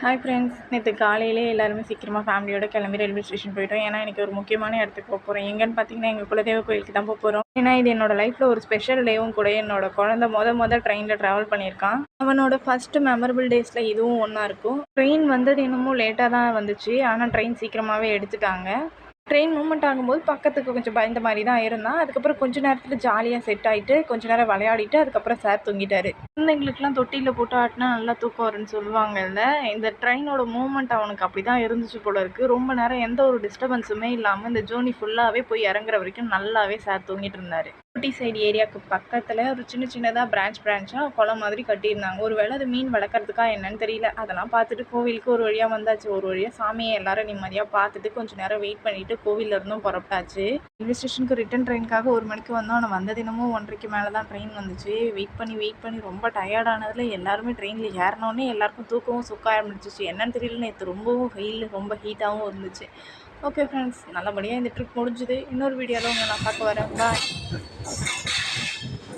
Hi friends நேற்று காலையிலே எல்லாருமே சீக்கிரமாக ஃபேமிலியோட கிளம்பி ரயில்வே ஸ்டேஷன் போயிட்டோம். ஏன்னா எனக்கு ஒரு முக்கியமான இடத்துக்கு போக போகிறோம் எங்கன்னு பார்த்தீங்கன்னா எங்கள் குலதெய்வ கோயிலுக்கு தான் போக போகிறோம் ஏன்னா இது என்னோட லைஃப்பில் ஒரு ஸ்பெஷல் டேவும் கூட என்னோட குழந்த மொத மொதல் ட்ரெயினில் ட்ராவல் பண்ணியிருக்கான். அவனோட ஃபஸ்ட்டு மெமரபிள் டேஸில் இதுவும் ஒன்றா இருக்கும். ட்ரெயின் வந்தது இன்னமும் லேட்டாக தான் வந்துச்சு. ஆனால் ட்ரெயின் சீக்கிரமாகவே எடுத்துட்டாங்க. ட்ரெயின் மூமெண்ட் ஆகும்போது பக்கத்துக்கு கொஞ்சம் பயந்த மாதிரி தான் இருந்தான் அதுக்கப்புறம் கொஞ்ச நேரத்தில் ஜாலியாக செட் ஆகிட்டு கொஞ்ச நேரம் விளையாடிட்டு அதுக்கப்புறம் சார் தூங்கிட்டாரு. குழந்தைங்களுக்குலாம் தொட்டியில் போட்டு ஆட்டினா நல்லா தூக்கம் வரும்னு சொல்லுவாங்கல்ல. இந்த ட்ரெயினோட மூமெண்ட் அவனுக்கு அப்படி தான் இருந்துச்சு போல இருக்குது ரொம்ப நேரம் எந்த ஒரு டிஸ்டர்பன்ஸுமே இல்லாமல் இந்த ஜோனி ஃபுல்லாகவே போய் இறங்குற வரைக்கும் நல்லாவே சார் தூங்கிட்டு இருந்தார். ஊட்டி சைடு ஏரியாவுக்கு பக்கத்தில் ஒரு சின்ன சின்னதாக பிரான்ச் பிரான்ச்சாக குளம் மாதிரி கட்டியிருந்தாங்க. ஒரு வேளை அது மீன் வளர்க்குறதுக்கா என்னன்னு தெரியல. அதெல்லாம் பார்த்துட்டு கோவிலுக்கு ஒரு வழியாக வந்தாச்சு. ஒரு வழியாக சாமியை எல்லாரும் நிம்மதியாக பார்த்துட்டு கொஞ்சம் நேரம் வெயிட் வந்துட்டு கோவில்ல இருந்தும் புறப்பட்டாச்சு. ரயில்வே ஸ்டேஷனுக்கு ரிட்டன் ட்ரெயினுக்காக ஒரு மணிக்கு வந்தோம். ஆனால் வந்த தினமும் ஒன்றரைக்கு மேலே தான் ட்ரெயின் வந்துச்சு. வெயிட் பண்ணி வெயிட் பண்ணி ரொம்ப டயர்டானதில் எல்லாருமே ட்ரெயினில் ஏறினோடனே எல்லாருக்கும் தூக்கமும் சுக்க ஆரம்பிச்சிச்சு. என்னன்னு தெரியல நேற்று ரொம்பவும் வெயில் ரொம்ப ஹீட்டாகவும் இருந்துச்சு. ஓகே ஃப்ரெண்ட்ஸ் நல்லபடியாக இந்த ட்ரிப் முடிஞ்சுது. இன்னொரு வீடியோவில் உங்களை நான் பார்க்க வரேன். பாய்